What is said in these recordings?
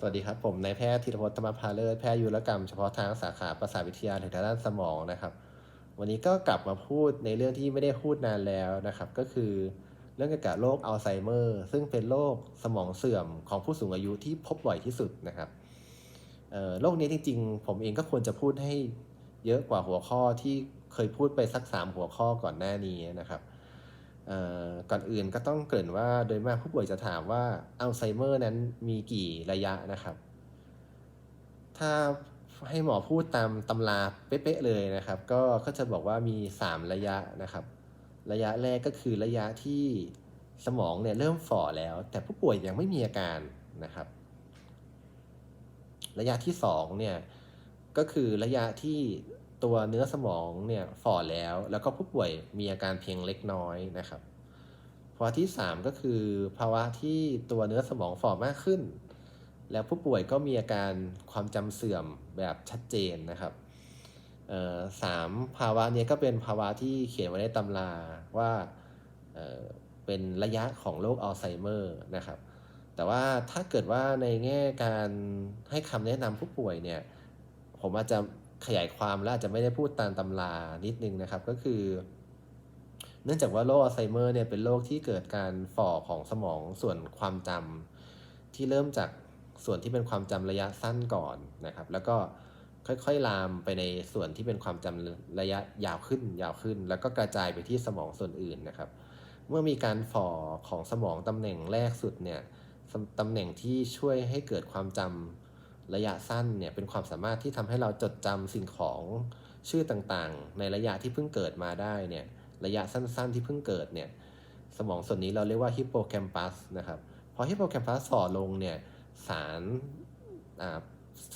สวัสดีครับ ผมนายแพทย์ธีรพจน์ธรรมพาเลิศแพทย์ยุรกรรมเฉพาะทางสาขาประสาทวิทยาถึงด้านสมองนะครับ วันนี้ก็กลับมาพูดในเรื่องที่ไม่ได้พูดนานแล้วนะครับ ก็คือเรื่องเกี่ยวกับโรคอัลไซเมอร์ ซึ่งเป็นโรคสมองเสื่อมของผู้สูงอายุที่พบบ่อยที่สุดนะครับโรคนี้จริงๆ ผมเองก็ควรจะพูดให้เยอะกว่าหัวข้อที่เคยพูดไปสักสามหัวข้อก่อนหน้านี้นะครับเก่อนอื่นก็ต้องเกริ่นว่าโดยมากผู้ป่วยจะถามว่าอัลไซเมอร์นั้นมีกี่ระยะนะครับ ถ้าให้หมอพูดตามตำราเป๊ะๆเลยนะครับ ก็ก็จะบอกว่ามี 3 ระยะนะครับ ระยะแรกก็คือระยะที่สมองเนี่ยเริ่มฝ่อแล้ว แต่ผู้ป่วยยังไม่มีอาการนะครับ ระยะที่2เนี่ยก็คือระยะที่ ตัวเนื้อสมองเนี่ยฝ่อแล้ว แล้วก็ผู้ป่วยมีอาการเพียงเล็กน้อยนะครับภาวะที่ 3 ก็คือภาวะที่ตัวเนื้อสมองฝ่อมากขึ้น แล้วผู้ป่วยก็มีอาการความจำเสื่อมแบบชัดเจนนะครับสามภาวะนี้ก็เป็นภาวะที่เขียนไว้ในตำราว่าเเป็นระยะของโรคอัลไซเมอร์นะครับ แต่ว่าถ้าเกิดว่าในแง่การให้คำแนะนำผู้ป่วยเนี่ย ผมอาจจะ ขยายความและอาจจะไม่ได้พูดตามตำรานิดนึงนะครับก็คือ เนื่องจากว่าโรคอัลไซเมอร์เนี่ยเป็นโรคที่เกิดการฝ่อของสมองส่วนความจำที่เริ่มจากส่วนที่เป็นความจำระยะสั้นก่อนนะครับ แล้วก็ค่อยๆ ลามไปในส่วนที่เป็นความจำระยะยาวขึ้น ยาวขึ้น แล้วก็กระจายไปที่สมองส่วนอื่นนะครับ เมื่อมีการฝ่อของสมองตำแหน่งแรกสุดเนี่ยตำแหน่งที่ช่วยให้เกิดความจำ ระยะสั้นเนี่ยเป็นความสามารถที่ทำให้เราจดจำสิ่งของชื่อต่างๆ ในระยะที่เพิ่งเกิดมาได้เนี่ยระยะสั้นๆที่เพิ่งเกิดเนี่ยสมองส่วนนี้เราเรียกว่าฮิปโปแคมปัสนะครับพอฮิปโปแคมปัสฝ่อลงเนี่ยสาร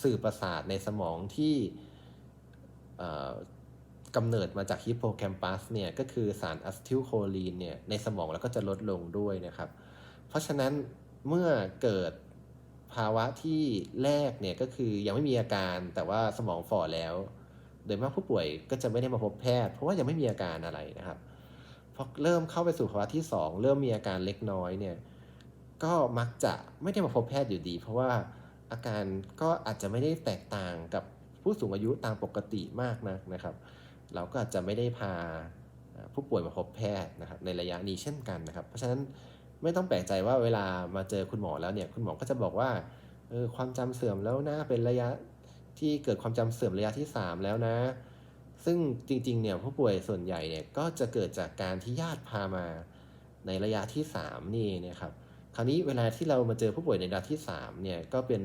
สื่อประสาทในสมองที่กำเนิดมาจากฮิปโปแคมปัสเนี่ยก็คือสารอะซิทิลโคลีนเนี่ยในสมองแล้วก็จะลดลงด้วยนะครับ เพราะฉะนั้นเมื่อเกิด ภาวะที่แรกเนี่ยก็คือยังไม่มีอาการแต่ว่าสมองฝ่อแล้ว โดยมากผู้ป่วยก็จะไม่ได้มาพบแพทย์ เพราะว่ายังไม่มีอาการอะไรนะครับพอเริ่มเข้าไปสู่ภาวะที่ 2 เริ่มมีอาการเล็กน้อยเนี่ยก็มักจะไม่ได้มาพบแพทย์อยู่ดี เพราะว่าอาการก็อาจจะไม่ได้แตกต่างกับผู้สูงอายุตามปกติมากนักนะครับ เราก็อาจจะไม่ได้พาผู้ป่วยมาพบแพทย์นะครับในระยะนี้เช่นกันนะครับ เพราะฉะนั้น ไม่ต้องแปลกใจว่าเวลามาเจอคุณหมอแล้วเนี่ย คุณหมอก็จะบอกว่าเออความจำเสื่อมแล้วนะเป็นระยะที่เกิดความจำเสื่อมระยะที่ 3 แล้วนะ ซึ่งจริงๆเนี่ยผู้ป่วยส่วนใหญ่เนี่ยก็จะเกิดจากการที่ญาติพามาในระยะที่ 3 นี่นะครับคราวนี้เวลาที่เรามาเจอผู้ป่วยในระยะที่3เนี่ยก็เป็น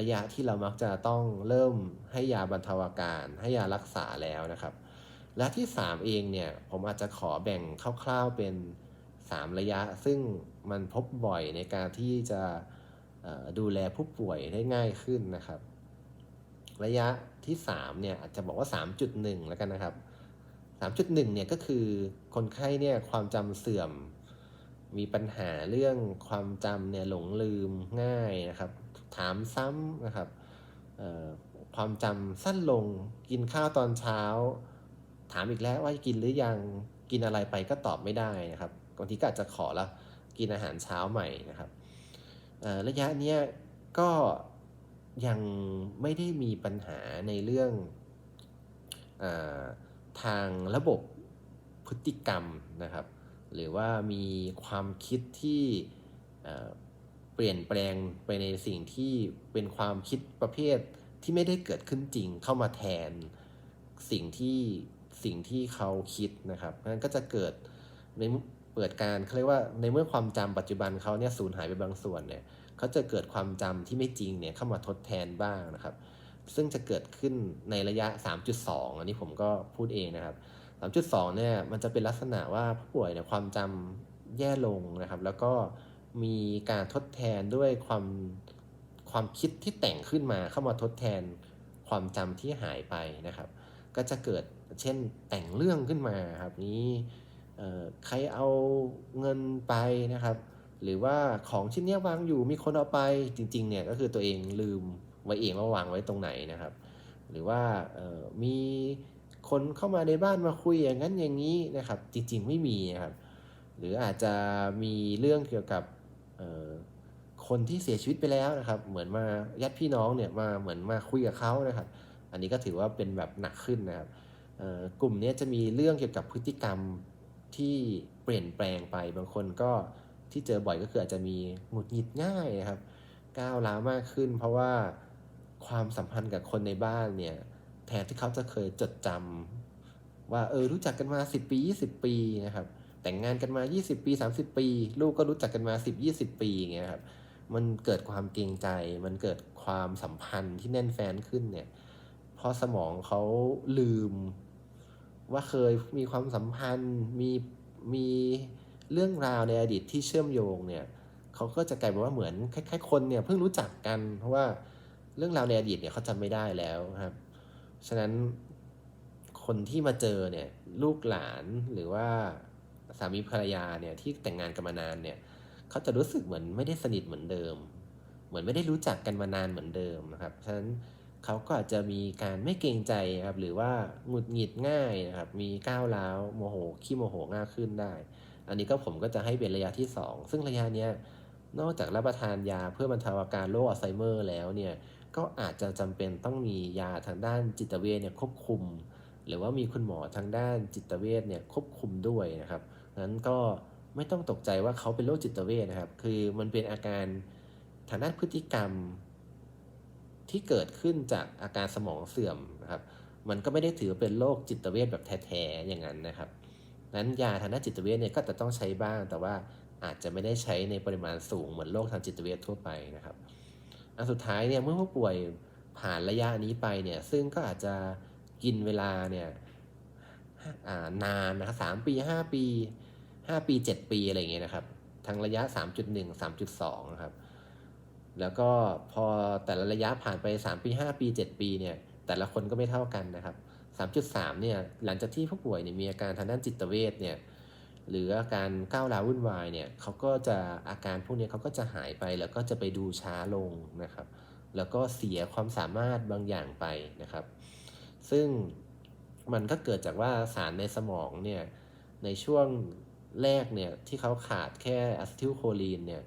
ระยะที่เรามักจะต้องเริ่มให้ยาบรรเทาอาการ ให้ยารักษาแล้วนะครับ และที่ 3 เองเนี่ยผมอาจจะขอแบ่งคร่าวๆเป็น 3 ระยะ ซึ่งมันพบบ่อยในการที่จะดูแลผู้ป่วยได้ง่ายขึ้นนะครับ ระยะที่3เนี่ยอาจจะบอกว่า 3.1 แล้วกันนะครับ 3.1เนี่ยก็คือคนไข้เนี่ยความจำเสื่อม มีปัญหาเรื่องความจำเนี่ยหลงลืมง่ายนะครับ ถามซ้ำนะครับความจำสั้นลงกินข้าวตอนเช้า ถามอีกแล้วว่ากินหรือยังกินอะไรไปก็ตอบไม่ได้นะครับ บางทีก็อาจจะขอละกินอาหารเช้าใหม่นะครับระยะนี้ก็ยังไม่ได้มีปัญหาในเรื่องอทางระบบพฤติกรรมนะครับ หรือว่ามีความคิดที่เปลี่ยนแปลงไปในสิ่งที่เป็นความคิดประเภทที่ไม่ได้เกิดขึ้นจริงเข้ามาแทนสิ่งที่สิ่งที่เขาคิดนะครับนั้นก็จะเกิดใน เปิดการเขาเรียกว่าในเมื่อความจำปัจจุบันเขาเนี่ยสูญหายไปบางส่วนเนี่ยเขาจะเกิดความจำที่ไม่จริงเนี่ยเข้ามาทดแทนบ้างนะครับ ซึ่งจะเกิดขึ้นในระยะ 3.2 อันนี้ผมก็พูดเองนะครับ 3.2 เนี่ยมันจะเป็นลักษณะว่าผู้ป่วยเนี่ยความจำแย่ลงนะครับ แล้วก็มีการทดแทนด้วยความความคิดที่แต่งขึ้นมาเข้ามาทดแทนความจำที่หายไปนะครับ ก็จะเกิดเช่นแต่งเรื่องขึ้นมาครับนี้ ใครเอาเงินไปนะครับ หรือว่าของชิ้นนี้วางอยู่มีคนเอาไปจริงๆเนี่ยก็คือตัวเองลืมไว้เองว่าวางไว้ตรงไหนนะครับ หรือว่ามีคนเข้ามาในบ้านมาคุยอย่างนั้นอย่างนี้นะครับ จริงๆไม่มีนะครับ หรืออาจจะมีเรื่องเกี่ยวกับคคนที่เสียชีวิตไปแล้วนะครับ เหมือนมาญาติพี่น้องเนี่ยมาเหมือนมาคุยกับเขานะครับ อันนี้ก็ถือว่าเป็นแบบหนักขึ้นนะครับกลุ่มนี้จะมีเรื่องเกี่ยวกับพฤติกรรม ที่เปลี่ยนแปลงไป บางคนก็ที่เจอบ่อยก็คืออาจจะมีหงุดหงิดง่ายนะครับ ก้าวร้าวมากขึ้น เพราะว่าความสัมพันธ์กับคนในบ้านเนี่ยแทนที่เขาจะเคยจดจำว่าเออรู้จักกันมา 10 ปี 20 ปีนะครับ แต่งงานกันมา 20 ปี 30 ปี ลูกก็รู้จักกันมา 10 20 ปีอย่างเงี้ยครับมันเกิดความเกรงใจ มันเกิดความสัมพันธ์ที่แน่นแฟ้นขึ้นเนี่ย พอสมองเขาลืม ว่าเคยมีความสัมพันธ์ มีมีเรื่องราวในอดีตที่เชื่อมโยงเนี่ยเขาก็จะกลายเป็นว่าเหมือนคล้ายๆคนเนี่ยเพิ่งรู้จักกัน เพราะว่าเรื่องราวในอดีตเนี่ยเขาจำไม่ได้แล้วครับ ฉะนั้นคนที่มาเจอเนี่ยลูกหลานหรือว่าสามีภรรยาเนี่ยที่แต่งงานกันมานานเนี่ยเขาจะรู้สึกเหมือนไม่ได้สนิทเหมือนเดิม เหมือนไม่ได้รู้จักกันมานานเหมือนเดิมนะครับ ฉะนั้น เขาก็อาจจะมีการไม่เกรงใจครับหรือว่าหงุดหงิดง่ายนะครับมีก้าวร้าวโมโหขี้โมโหง่ายขึ้นได้ อันนี้ก็ผมก็จะให้เป็นระยะที่ 2 ซึ่งระยะนี้นอกจากรับประทานยาเพื่อบรรเทาอาการโรคอัลไซเมอร์แล้วเนี่ยก็อาจจะจำเป็นต้องมียาทางด้านจิตเวชเนี่ยควบคุม หรือว่ามีคุณหมอทางด้านจิตเวชเนี่ยควบคุมด้วยนะครับนั้นก็ไม่ต้องตกใจว่าเขาเป็นโรคจิตเวชนะครับ คือมันเป็นอาการทางด้านพฤติกรรม ที่เกิดขึ้นจากอาการสมองเสื่อมนะครับ มันก็ไม่ได้ถือเป็นโรคจิตเวชแบบแท้ๆอย่างนั้นนะครับนั้นยาทางด้านจิตเวชเนี่ยก็จะต้องใช้บ้าง แต่ว่าอาจจะไม่ได้ใช้ในปริมาณสูงเหมือนโรคทางจิตเวชทั่วไปนะครับ อันสุดท้ายเนี่ยเมื่อผู้ป่วยผ่านระยะนี้ไปเนี่ยซึ่งก็อาจจะกินเวลาเนี่ยนานนะครับสามปีห้าปีห้าปีเจ็ดปีอะไรเงี้ยนะครับ ทั้งระยะสามจุดหนึ่งสามจุดสองนะครับ แล้วก็พอแต่ละระยะผ่านไปสามปีห้าปีเจ็ดปีเนี่ยแต่ละคนก็ไม่เท่ากันนะครับสามจุดสามเนี่ยหลังจากที่ผู้ป่วยเนี่ยมีอาการทางด้านจิตเวชเนี่ยหรืออาการก้าวร้าววุ่นวายเนี่ยเขาก็จะอาการพวกนี้เขาก็จะหายไปแล้วก็จะไปดูช้าลงนะครับ แล้วก็เสียความสามารถบางอย่างไปนะครับ ซึ่งมันก็เกิดจากว่าสารในสมองเนี่ยในช่วงแรกเนี่ยที่เขาขาดแค่อะซิทิลโคลีนเนี่ย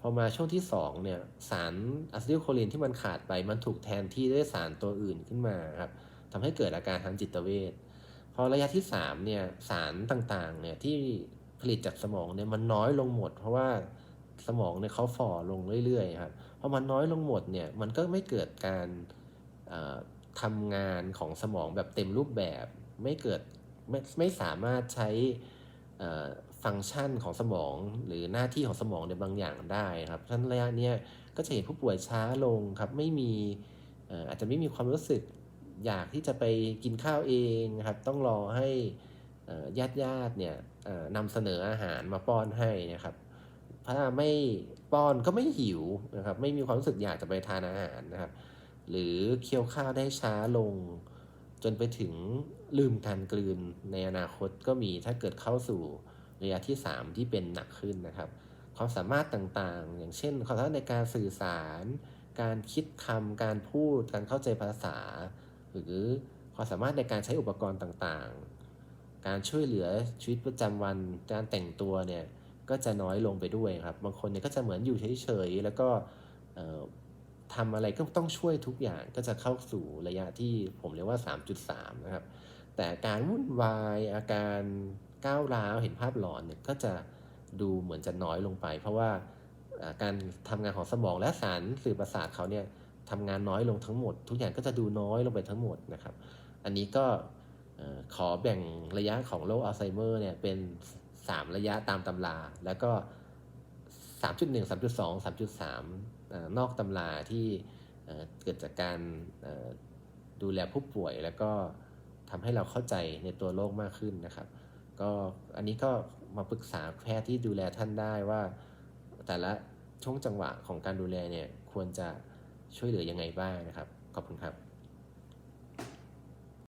พอมาช่วงที่2เนี่ยสารอะซิทิลโคลีนที่มันขาดไปมันถูกแทนที่ด้วยสารตัวอื่นขึ้นมาครับทำให้เกิดอาการทางจิตเวชพอระยะที่3เนี่ยสารต่างๆเนี่ยที่ผลิตจากสมองเนี่ยมันน้อยลงหมด เพราะว่าสมองเนี่ยเขาฝ่อลงเรื่อยๆครับพอมันน้อยลงหมดเนี่ยมันก็ไม่เกิดการทำงานของสมองแบบเต็มรูปแบบ ไม่เกิดไม่ไม่สามารถใช้ ฟังก์ชันของสมองหรือหน้าที่ของสมองในบางอย่างได้ครับท่านระยะนี้ก็จะเห็นผู้ป่วยช้าลงครับไม่มีอาจจะไม่มีความรู้สึกอยากที่จะไปกินข้าวเองครับต้องรอให้ญาติญาติเนี่ยนำเสนออาหารมาป้อนให้นะครับถ้าไม่ป้อนก็ไม่หิวนะครับไม่มีความรู้สึกอยากจะไปทานอาหารนะครับ หรือเคี้ยวข้าวได้ช้าลง จนไปถึงลืมการกลืนในอนาคตก็มีถ้าเกิดเข้าสู่ ระยะที่ 3 ที่เป็นหนักขึ้นนะครับ ความสามารถต่างๆ อย่างเช่น ความสามารถในการสื่อสาร การคิดคำการพูด การเข้าใจภาษา หรือความสามารถในการใช้อุปกรณ์ต่างๆ การช่วยเหลือชีวิตประจำวัน การแต่งตัวเนี่ยก็จะน้อยลงไปด้วยครับ บางคนเนี่ยก็จะเหมือนอยู่เฉยๆ แล้วก็ทำอะไรก็ต้องช่วยทุกอย่างก็จะเข้าสู่ระยะที่ผมเรียกว่า 3.3 นะครับ แต่การวุ่นวายอาการ ก้าวร้าวเห็นภาพหลอนเนี่ยก็จะดูเหมือนจะน้อยลงไป เพราะว่าการทำงานของสมองและสารสื่อประสาทเขาเนี่ยทำงานน้อยลงทั้งหมด ทุกอย่างก็จะดูน้อยลงไปทั้งหมดนะครับ อันนี้ก็ขอแบ่งระยะของโรคอัลไซเมอร์เนี่ยเป็น 3 ระยะตามตำรา แล้วก็ 3.1 3.2 3.3 นอกตำราที่เกิดจากการดูแลผู้ป่วยแล้วก็ทำให้เราเข้าใจในตัวโรคมากขึ้นนะครับ ก็อันนี้ก็มาปรึกษาแพทย์ที่ดูแลท่านได้ว่า แต่ละช่วงจังหวะของการดูแลเนี่ยควรจะช่วยเหลือยังไงบ้างนะครับ ขอบคุณครับ